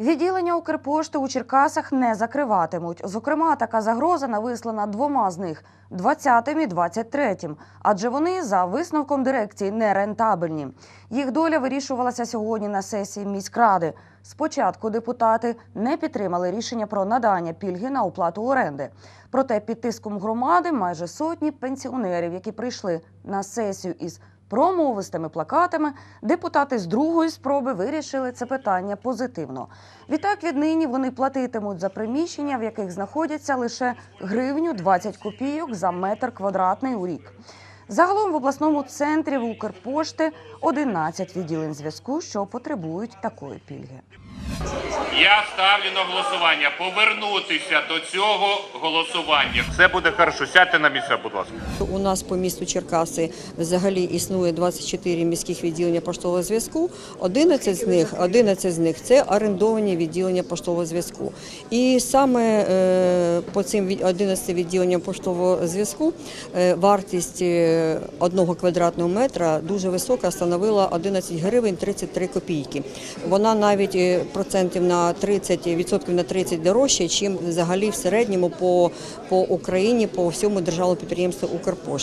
Відділення Укрпошти у Черкасах не закриватимуть. Зокрема, така загроза нависла над двома з них 20-м і 23-м, адже вони за висновком дирекції нерентабельні. Їх доля вирішувалася сьогодні на сесії міськради. Спочатку депутати не підтримали рішення про надання пільги на оплату оренди. Проте під тиском громади майже сотні пенсіонерів, які прийшли на сесію із промовистими плакатами, депутати з другої спроби вирішили це питання позитивно. Відтак віднині вони платитимуть за приміщення, в яких знаходяться лише гривню 20 копійок за метр квадратний у рік. Загалом в обласному центрі в Укрпошти 11 відділень зв'язку, що потребують такої пільги. Я ставлю на голосування повернутися до цього голосування. Все буде хорошо. Сядьте на місця, будь ласка. У нас по місту Черкаси взагалі існує 24 міських відділення поштового зв'язку. 11 з них, 11 з них це орендовані відділення поштового зв'язку. І саме е, по цим від- 11 відділенням поштового зв'язку е, вартість е, одного квадратного метра дуже висока, становила 11 гривень 33 копійки. Вона навіть е, процентів на 30, відсотків на 30 дорожче, чим взагалі в середньому по, по Україні, по всьому державному підприємству Укрпошта.